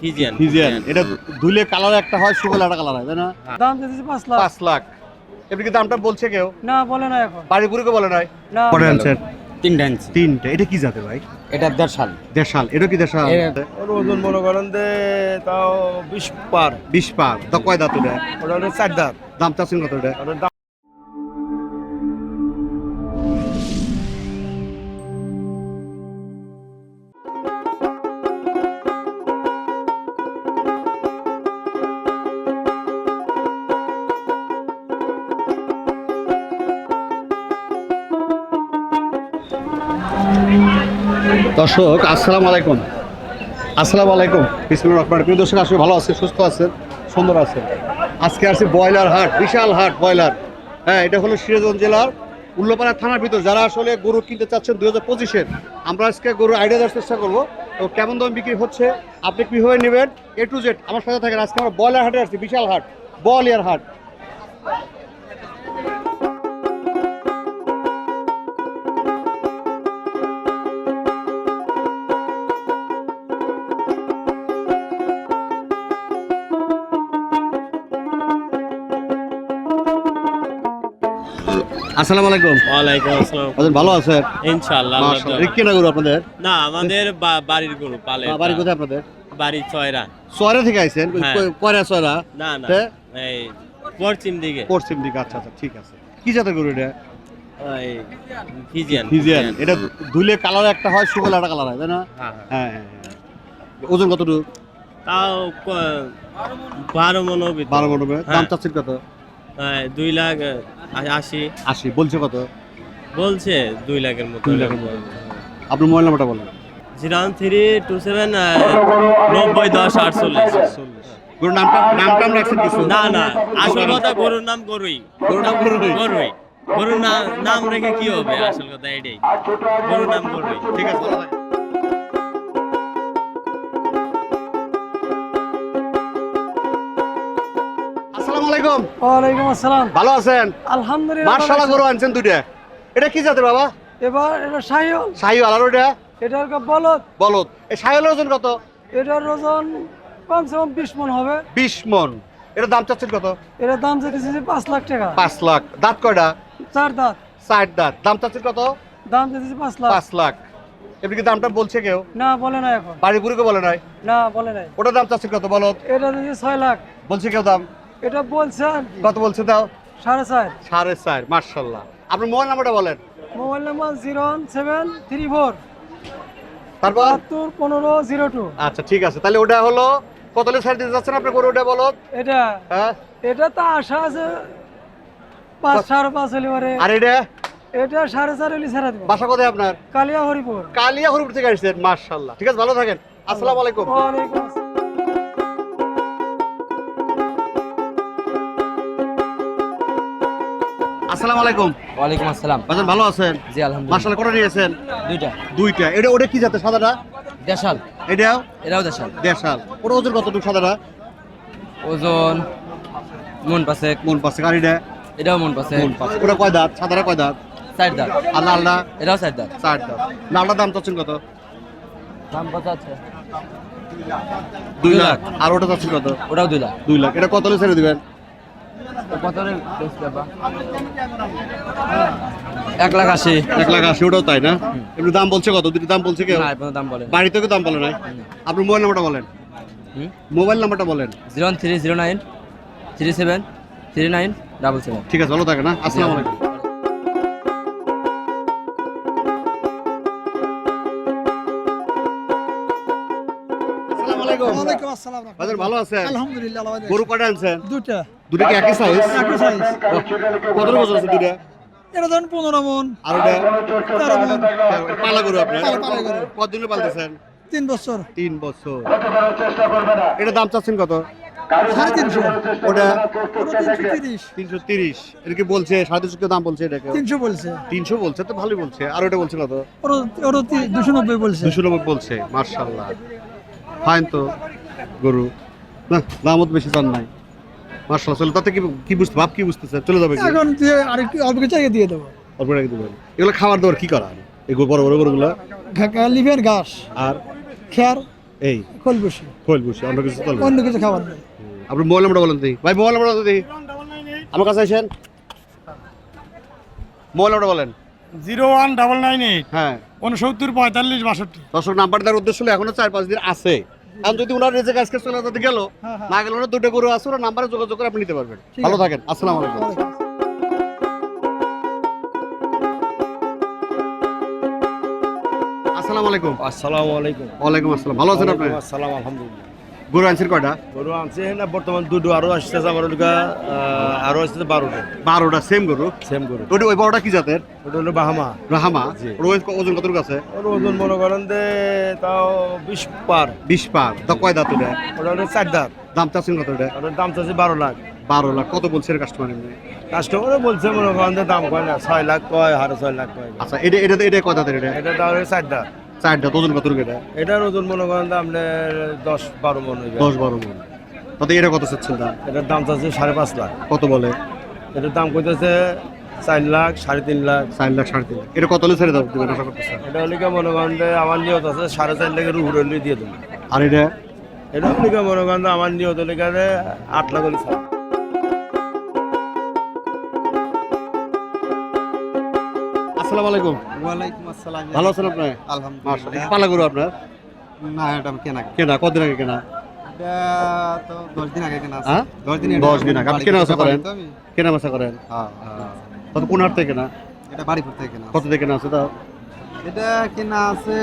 Friesian Friesian এটা ধুলে colour একটা হয় শুকলে একটা কালার হয় তাই না? দাম দিতেছি পাঁচ লাখ। পাঁচ লাখ। এমনি কি দামটা বলছে কেউ? না বলে না এখন। বাড়ি পুরোকে বলে নাই? না কটা আনছেন। তিনটা আনছি। তিনটে। এটা কি জাতের ভাই? এটা দেশাল। এটা কি দেশাল? ওর ওজন মনে করেন যে তাও বিশ পার। বিশ পার। তা কয় দাঁত এটা ওটা হলো চার দাঁত। দাম চাচ্ছেন কত দর্শক, আসসালামু আলাইকুম। আসসালামু আলাইকুম। বিসমুল্লাহ রহমান প্রিয় দর্শক আসলে ভালো আছে সুস্থ আছেন, সুন্দর আছেন। আজকে আছে ব্রয়লার হাট, বিশাল হাট ব্রয়লার। হ্যাঁ এটা হলো সিরাজগঞ্জ জেলার উল্লপাড়া থানার ভিতর। যারা আসলে গরু কিনতে চাচ্ছেন দুই হাজার পঁচিশের, আমরা আজকে গরু আইডিয়া দেওয়ার চেষ্টা করব। তো কেমন দাম বিক্রি হচ্ছে, আপনি কীভাবে নেবেন, এ টু জেড আমার সাথে থাকেন। আজকে আমরা ব্রয়লার হাটে আসছি, বিশাল হাট বলিয়ার হাট। আসসালামু আলাইকুম। ওয়ালাইকুম আসসালাম। ভালো আছেন? ইনশাআল্লাহ মাশাআল্লাহ। না গরু আপনাদের? না আমাদের বাড়ির গরু পালে বাড়ি কোথায় আপনাদের? বাড়ি ছয়রা। সোয়ারে থেকে আইছেন। কয়রা সোয়ারা না না এই পশ্চিম দিকে। পশ্চিম দিকে আচ্ছা আচ্ছা ঠিক আছে। কি জাতের গরু এটা? ওই ফিজিয়ান ফিজিয়ান। এটা ধুলে কালার একটা হয় শুকলে একটা কালার হয় তাই না? হ্যাঁ, হ্যাঁ। হ্যাঁ। ওজন কতটুকু? তাও বারো মনো বারো মনে। দাম চাচ্ছেন কত? এই, দুই লাখ আশি। আশি বলছে কত? বলছে দুই লাখের মতো। দুই লাখের মতো। আপনার মোবাইল নাম্বারটা বলেন। জিরো থ্রি টু সেভেন নব্বই দশ আটচল্লিশ। গরুর নামটা নাম টাম রাখছেন কিছু। না না আসল কথা গরুর নাম গরুই। গরুর নাম গরুই? গরুই। গরুর নাম নাম রেখে কি হবে? আসল কথা এটাই। গরুর নাম গরুই। ঠিক আছে আলাইকুম। ওয়ালাইকুম আসসালাম। ভালো আছেন? আলহামদুলিল্লাহ মার্শাল্লাহ গরু আনছেন দুইটা। এটা কি জাতের বাবা? এবার এটা আলার ওটা বলত বলত এই ওজন কত? এটার ওজন কমসে কম বিশ মন হবে। বিশ মন। দাম চাচ্ছেন কত? এটার দাম চাইতেছি পাঁচ লাখ টাকা। পাঁচ লাখ। দাঁত কয়টা? চার দাঁত। ষাট দাঁত। দাম চাচ্ছেন কত? দাম পাঁচ লাখ। পাঁচ লাখ। এমনি কি দামটা বলছে কেউ? না বলে না এখন। বাড়ি পুরোকে বলে নাই? না বলে নাই। ওটার দাম চাচ্ছেন কত বলত এটা ছয় লাখ। বলছে কেউ দাম? এটা বলছে আর কি, কত বলছে দাও সাড়ে চার। সাড়ে চার মার্শাল্লাহ আপনার মোবাইল নাম্বারটা বলেন। Mobile number zero seven three four. তারপর? বাহাত্তর পনেরো জিরো টু। আচ্ছা ঠিক আছে। তাহলে ওটা হলো কত সাইড দিতে যাচ্ছেন আপনার গরু? ওটা বলত এটা? হ্যাঁ? এটা তো আশা আছে পাঁচ সাড়ে পাঁচ হলে পরে। আর এটা? এটা সাড়ে চার হলে ছেড়ে দেবো। বাসা কোথায় আপনার? কালিয়া হরিপুর কালিয়া হরিপুর থেকে আসছেন মার্শাল্লাহ ঠিক আছে ভালো থাকেন। আসসালামু আলাইকুম। ওয়ালাইকুম আসসালাম আলাইকুম। ওয়ালাইকুম আসসালাম। বাজান ভালো আছেন? জি আলহামদুলিল্লাহ। মার্শাল্লাহ কোটা নিয়েছেন দুইটা। দুইটা। এটা ওটা কি জাতের সাদাটা? দেশাল। এটাও? এরাও দেশাল। দেশাল। ওটা ওজন কতটুকু সাদাটা? ওজন মন পাশে মন পাশে গাড়িটা এটাও মন পাশে মন পাশে ওটা কয় দাঁত? সাদাটা কয় দাঁত? চার দাঁত। আর লালটা? এটাও চার দাঁত। চার দাঁত। লালটার দাম চাচ্ছেন কত? দাম কত আছে? দুই লাখ। আর ওটা চাচ্ছেন কত? ওটাও দুই লাখ। দুই লাখ। এটা কত ছেড়ে দিবেন? কত এক লাখ আশি। এক লাখ আশি ওটাও তাই না? এমনি দাম বলছে কত? দুটি দাম বলছে কেউ? না দাম বলে বাড়ি থেকে দাম বলে নাই? আপনার মোবাইল নাম্বারটা বলেন। মোবাইল নাম্বারটা বলেন। Zero three zero nine three seven three nine double seven. ঠিক আছে ভালো থাকে না আসসালামু আলাইকুম। বাজার ভালো আছেন? আলহামদুলিল্লাহ গরু কয়টা আনছেন? দুটা দুটো কি একই সাইজ একই size। কত বছর আছে দুটো এটা ধরেন পনেরো মন। আর ওটা? তেরো মন। পালা গরু আপনার পালা- পালা গরু। কতদিনে পালতেছেন তিন বছর। তিন বছর। এটা দাম চাচ্ছেন কত? সাড়ে তিনশো। ওটা? ওটা তিনশো তিরিশ। এটা কি বলছে? সাড়ে তিনশো দাম বলছে এটাকে? তিনশো বলছে। তিনশো বলছে? তো ভালোই বলছে। আর ওটা বলছে কত? ওরা দুশো নব্বই বলছে। দুশো নব্বই বলছে। মার্শাল্লাহ ফাইন তো। গরু। না দামও বেশি দাম নাই। মার্শাল্লাহ চলে তাতে কি কি বুঝতে ভাব কি বুঝতেছে? চলে যাবে কি? এখন দিয়ে আরেকটু অল্প কিছু আগে দিয়ে দেবো। অল্প টাকা দিবেন। এগুলো খাবার দাবার কি করা? এই গো- বড় বড় গরুগুলো? লিভের ঘাস। আর? খেয়ার? এই। খোল বসি খোল বসে অন্য কিছু চলবে অন্য কিছু খাবার নেই। আপনার মোবাইল বলেন দিই ভাই মোবাইল দিই আমার কাছে আসেন। মোবাইল বলেন। Zero one double nine eight হ্যাঁ। উনসত্তর পঁয়তাল্লিশ বাষট্টি। দর্শক নাম্বার দেওয়ার উদ্দেশ্য হলো এখনও চার পাঁচ দিন আছে। এখন যদি ওনার রেজেক আজকে চলে যেতে গেল না গেল ওনার দুটো গরু আছে ওরা নাম্বারে যোগাযোগ করে আপনি নিতে পারবেন। ভালো থাকেন আসসালামু আলাইকুম। আসসালামু আলাইকুম। আসসালামু আলাইকুম। ওয়ালাইকুম আসসালাম। ভালো আছেন আপনি? আসসালাম আলহামদুলিল্লাহ। গরু আনছেন কয়টা? গরু আনছে না বর্তমান দুটো আরও আসতেছে আমার আরও আসতেছে বারোটা। বারোটা সেম গরু? সেম গরু। ওটি ওই বড়টা কি জাতের? ওটা হলো বাহামা। রাহামা ওজন- কত আছে? ওর ওজন মনে করেন যে তাও বিশ পার। বিশ পার। তা কয় দাঁত এটা ওটা হলো চার দাঁত। দাম চাচ্ছেন কত এটা ওটার দাম চাচ্ছে বারো লাখ। বারো লাখ। কত বলছেন কাস্টমার এমনি? কাস্টমারও বলছে মনে করেন দাম কয় না ছয় লাখ কয় সাড়ে ছয় লাখ কয়। আচ্ছা এটা এটা এটা কয় দাঁতের এটা? এটা তাহলে চার দাঁত। চার দাঁত ওজন কত এটা? এটার ওজন মনে করেন আপনার দশ বারো মন হইবে। দশ বারো মন। তাতে এটা কত চাচ্ছেন দাম? এটার দাম চাচ্ছে সাড়ে পাঁচ লাখ। কত বলে? এটার দাম কইতেছে চার লাখ সাড়ে তিন লাখ। চার লাখ সাড়ে তিন লাখ। এটা কত হলে ছেড়ে দাও দেবেন আশা করতেছেন এটা হলে কি মনে করেন আমার নিয়ত আছে সাড়ে চার লাখের উপরে হলে দিয়ে দেবো। আর এটা? এটা হলে কি মনে করেন আমার নিয়ত হলে আট লাখ হলে আসসালামু আলাইকুম। ওয়ালাইকুম আসসালাম। ভালো আছেন আপনি? আলহামদুলিল্লাহ। পালা গরু আপনার? না এটা কেনা কেনা? কতদিন আগে কেনা? তো দশ দিন আগে কেনা হ্যাঁ? দশ দিন দশ দিন আগে। আপনি কেনা বেচা করেন? কেনা বেচা করেন? হ্যাঁ কত কোন হাট থেকে কেনা? এটা বাড়িপুর থেকে কেনা কত থেকে কেনা আছে এটা কেনা আছে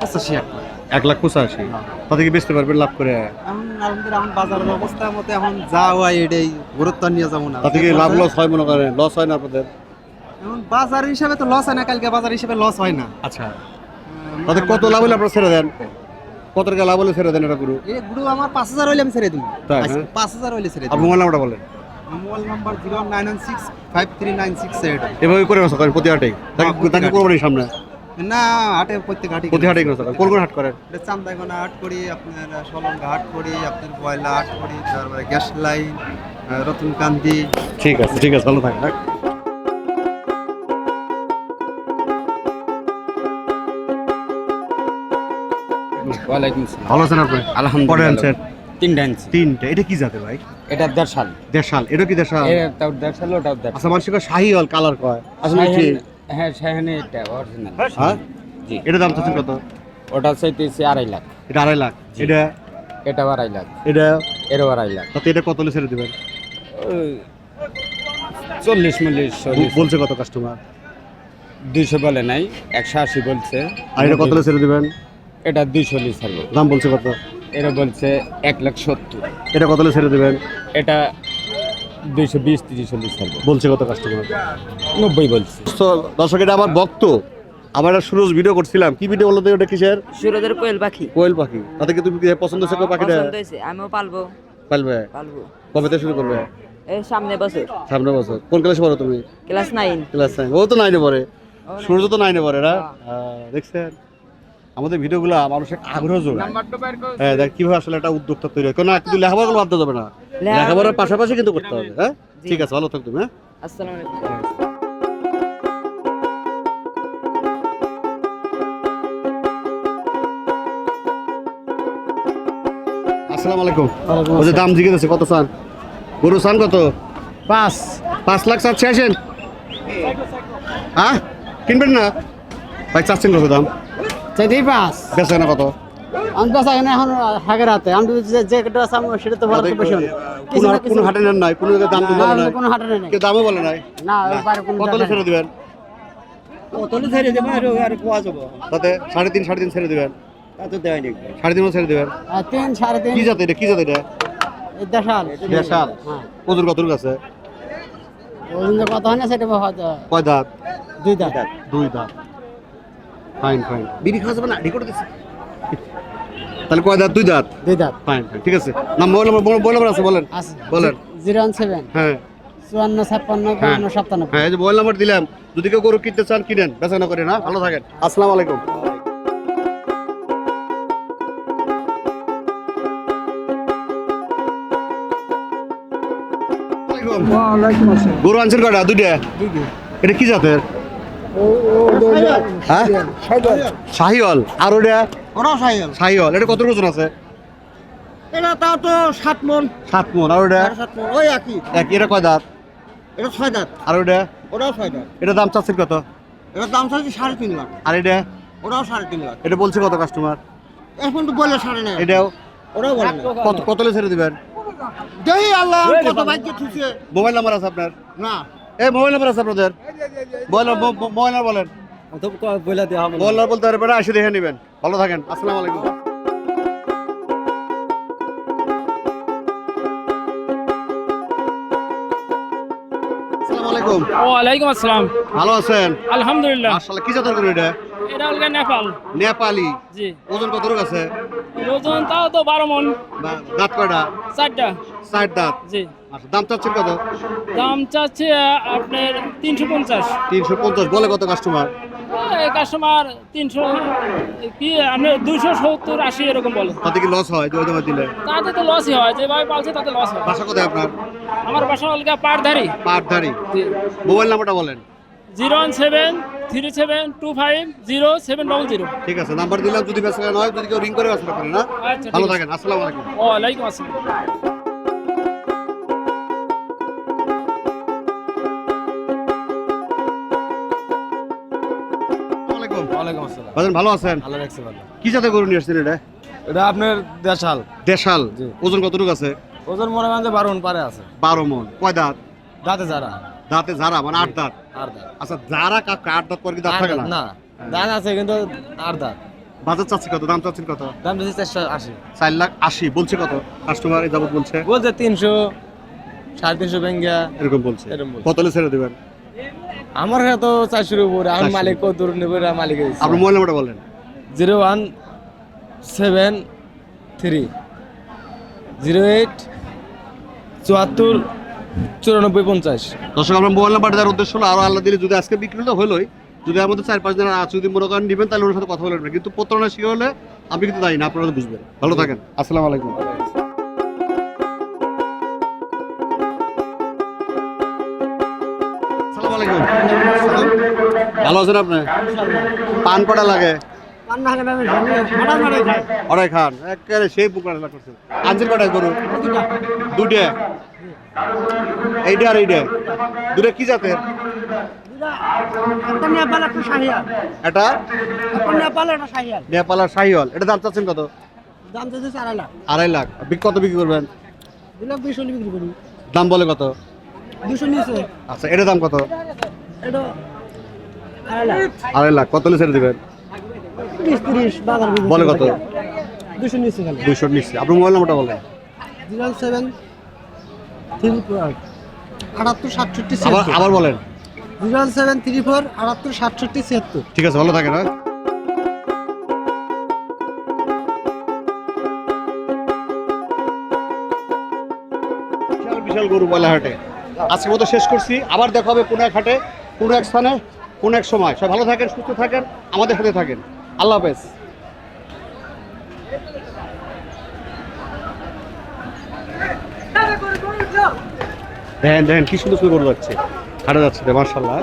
পঁচাশি এক লাখ। এক লাখ পঁচাশি। তাতে কি বেচতে পারবেন লাভ করে? এখন বাজারের অবস্থার মতে এখন যা হয় এটাই গুরুত্ব নিয়ে যাব না। তাতে কি লাভ লস হয় মনে করেন? লস হয় না আপনাদের? বাজার হিসাবে তো লস হয় না কালকে বাজার হিসাবে লস হয় না। আচ্ছা। তাতে কত লাভ হলে আপনারা ছেড়ে দেন? কত টাকা লাভ হলে ছেড়ে দেন এটা গুরু? এই গুরু আমার পাঁচ হাজার হইলে আমি ছেড়ে দিই হ্যাঁ? পাঁচ হাজার হইলে ছেড়ে আপনি দিই মোবাইল নাম্বারটা বলেন। Mobile number zero nine one six five three nine six eight. এভাবে করে করেন প্রতি হাটেই। তাকে হ্যাঁ, তাকে হাটে। কোরবানির সামনে। না হাটে প্রত্যেক হাটে প্রতি কোন কোন হাট করেন? চান্দাগোনা হাট করি আপনার সলঙ্গা হাট করি আপনার বয়লা হাট করি তারপরে গ্যাস লাইন রতনকান্দি। ঠিক আছে ঠিক আছে ভালো থাকেন ওয়ালাইকুম আসসালাম। ভালো আছেন আপনি? আলহামদুলিল্লাহ। তিনটা আনছি। তিনটা। এটা কি জাতের ভাই? এটা দেড়শাল। দেশাল এটা কি দেড়শাল? দেড়শাল আচ্ছা শাহি হল কালার কয়? আসলে কি? হ্যাঁ শাহিনে এটা অরিজিনাল হ্যাঁ? জি। এটা দাম চাচ্ছেন কত? ওটা চাইতেছি আড়াই লাখ। এটা আড়াই লাখ। এটা? আড়াই লাখ। এটা? এরও আড়াই লাখ। তাতে এটা কত ছেড়ে দেবেন? চল্লিশ মিল্লিশ বলছে কত কাস্টমার দুইশো বলে নাই একশো আশি বলছে। আর এটা কত ছেড়ে দেবেন? এটা দুইশো লিস ছাড়বো। দাম বলছে কত? এটা বলছে এক লাখ সত্তর। এটা কত ছেড়ে দেবেন? এটা দুইশো বিশ তিরিশ চল্লিশ ছাড়বো। বলছে কত কাস্টমার নব্বই বলছে। তো দর্শক এটা আমার ভক্ত। আমার একটা সুরজ ভিডিও করছিলাম। কি ভিডিও বলতো ওটা কিসের? সুরদের কোয়েল পাখি। কোয়েল পাখি। তাতে কি তুমি কি পছন্দ কোয়েল পাখিটা? পছন্দ হয়েছে আমিও পালবো। পালবে? পালবো। কবে থেকে শুরু করবে? এই সামনে বছর। সামনে বছর। কোন ক্লাসে পড়ো তুমি? Class nine. Class nine. ও তো নাইনে পড়ে। সূর্য তো নাইনে পড়ে না? হ্যাঁ, দেখছেন? আমাদের ভিডিওগুলো মানুষের আগ্রহ যোগায়। হ্যাঁ দেখ কীভাবে আসলে একটা উদ্যোক্তা তৈরি হয়। কেন কিন্তু লেখাপড়া বাদ যাবে না। লেখাপড়ার পাশাপাশি কিন্তু করতে হবে হ্যাঁ? ঠিক আছে ভালো থাকো তুমি হ্যাঁ? আসসালামু আলাইকুম। আসসালামু আলাইকুম। ওই যে দাম জিজ্ঞেস আছে কত চান? গরু চান কত? পাঁচ। পাঁচ লাখ চাচ্ছে আসেন। হ্যাঁ কিনবেন না? ভাই চাচ্ছেন কত দাম? চাইতেই পাঁচ। বেচে না কত? আমি তো চাই এখন হাগের হাতে। আমি তো যে- যে যেটা আছে আমি সেটা তো বলা তো বেশি। কোন কিছু না হাট- কোন কিছু হাটে নেন নাই? কোন দাম না, বলে নাই? কোনো হাটে নেই। দামও বলে নাই? না বাইরে কোনো কত ছেড়ে দিবেন? কতলে ছেড়ে দেবো? আর আর কোয়া যাব? তাতে সাড়ে তিন সাড়ে তিন ছেড়ে দিবেন। তা তো দেওয়াই নেই সাড়ে তিনও ছেড়ে দিবেন? তিন সাড়ে তিন। কি জাত এটা? কি জাত এটা? দেশাল। দেশাল। হ্যাঁ। ওজন কত আছে ওজন কত হয় না সেটা কয় দাঁত? দুই দাঁত। দুই দাঁত। ফাইন ফাইন বিড়ি খাওয়া যাবে না রেকর্ড দিচ্ছে তাহলে কয় দাঁত? দুই দাঁত? দুই দাঁত। ফাইন ফাইন ঠিক আছে। না মোবাইল নাম্বার মোবাইল নাম্বার আছে বলেন। আছে। বলেন। Zero one seven. হ্যাঁ। চুয়ান্ন ছাপ্পান্ন হ্যাঁ। বাহান্ন সাতান্ন হ্যাঁ এই যে মোবাইল নাম্বার দিলাম। যদি কেউ গরু কিনতে চান কিনেন। বেচানা করেন হ্যাঁ? ভালো থাকেন। আসসালামু আলাইকুম। গরু আনছেন কয়টা? দুইটা? এটা কি জাতের? হ্যাঁ শাহিওয়াল। আর ওটা? ওরাও এটা কত ওজন আছে? এটা তাও তো সাত মন। সাত মন। আর ওটা? সাত মন। ওই একই। এক এটা কয় দাঁত? এটা ছয় দাঁত। আর ওটা? ওরাও ছয় দাঁত। এটা দাম চাচ্ছেন কত? এটার দাম চাইছে সাড়ে তিন লাখ। আর এটা? ওরাও সাড়ে তিন লাখ। এটা বলছে কত কাস্টমার এখন তো বলে সাড়ে নেয়। এটাও? ওরাও বলে না। কত কত ছেড়ে দিবেন? দেই আল্লাহ কত ভাগ্য থুছে মোবাইল নাম্বার আছে আপনার? না। এই মোবাইল নাম্বার আছে আপনাদের? মোবাইল মোবাইল নাম্বার বলেন। বলে দেওয়া মোবাইল নাম্বার বলতে পারবেন এসে দেখে নেবেন। ভালো থাকেন আসসালামু আলাইকুম। আলাইকুম। ওয়ালাইকুম আসসালাম। ভালো আছেন? আলহামদুলিল্লাহ। আসলে কি জাতের গরু এটা? এটা হলো নেপাল। নেপালি। জি। ওজন কত রোগ আছে? ওজন তাও তো বারো মন। দাঁত কয়টা? চারটা। ষাট দাঁত। জি। আচ্ছা দাম চাচ্ছেন কত? দাম চাচ্ছে আপনার তিনশো পঞ্চাশ। তিনশো পঞ্চাশ বলে কত কাস্টমার কাস্টমার তিনশো কি আপনার দুশো সত্তর আশি এরকম বলে। তাতে কি লস হয় দামে দিলে? তাতে তো লসই হয় যেভাবে পালছে তাতে লস হয়। বাসা কোথায় আপনার? আমার বাসা অলগা পাড়ধারি পাটধারি। মোবাইল নাম্বারটা বলেন। Zero one seven three seven two five zero seven double zero. ঠিক আছে নাম্বার দিলাম যদি বেসা নয় যদি কেউ রিং করে বেসা করেন না। আচ্ছা ভালো। থাকেন আসসালামু আলাইকুম। ওয়ালাইকুম আসসালামু। ভাজন ভালো আছেন? ভালো রাখছে ভালো। কি জাতের গরু নিয়ে আসছেন এটা? এটা আপনার দেশাল। দেশাল? ওজন কতটুকু আছে? ওজন মনে বারো মণ পারে আছে। বারো মন। কয় দাঁত? দাঁতে যারা। দাঁতে ঝাড়া মানে আট দাঁত? আচ্ছা যারা কাকা আট দাঁত পরে কি দাঁত থাকে না? না। দাঁত আছে কিন্তু আর দাঁত। বাজার চাচ্ছি কত? দাম চাচ্ছেন কত? দাম চারশো আশি। চার লাখ আশি। বলছে কত? কাস্টমার যাবত বলছে? বলছে তিনশো সাড়ে তিনশো ব্যাঙ্গা। এরকম বলছে। এরকম বলছে। কত ছেড়ে দেবেন? আমার কাছে তো চারশোর উপরে আমি 400 মালিক কত দূর নেব মালিকের আপনার মোবাইল নাম্বারটা বলেন। Zero one seven three zero eight চুয়াত্তর চুরানব্বই পঞ্চাশ। দর্শক আমরা মোবাইল নাম্বার দেওয়ার উদ্দেশ্য হলো আরও আল্লাহ দিলে যদি আজকে বিক্রি তো হলোই যদি আমাদের চার পাঁচ দিনের আছে যদি মনে করেন নেবেন তাহলে ওর সাথে কথা বলবেন কিন্তু প্রতারণা শিখে হলে আমি কিন্তু দায়ী না আপনারা তো বুঝবেন। ভালো থাকেন। আসসালামু আলাইকুম। আলাইকুম ভালো আছেন আপনি? পান কটা লাগে? খান একেবারে সেই পুকুর করছেন আনছেন কটায় গরু? দুটে এইটা আর এইটা। দুটা কি জাতের? এটা? নেপাল আর শাহিওয়াল। এটা দাম চাচ্ছেন কত? দাম চাইছে চার লাখ আড়াই লাখ কত বিক্রি করবেন বিক্রি করি দাম বলে কত? দুশো নিচে আচ্ছা এটা দাম কত? এটা আড়াই লাখ। কত ছেড়ে দিবেন? তিরিশ তিরিশ বাজার বলে কত? দুশো নিচে আপনার মোবাইল নাম্বারটা বলেন। জিরো সেভেন থ্রি আটাত্তর সাতষট্টি আবার বলেন। জিরো সেভেন থ্রি ফোর আটাত্তর সাতষট্টি ছিয়াত্তর। ঠিক আছে ভালো থাকেন হ্যাঁ। বিশাল বিশাল গরু বলা হাটে। আজকের মতো শেষ করছি। আবার দেখা হবে কোনো এক হাটে কোনো এক স্থানে কোনো এক সময়। সব ভালো থাকেন, সুস্থ থাকেন, আমাদের সাথে থাকেন। আল্লাহ হাফেজ। দেখেন দেখেন কি সুন্দর সুন্দর গরু যাচ্ছে হারে যাচ্ছে মার্শাল্লাহ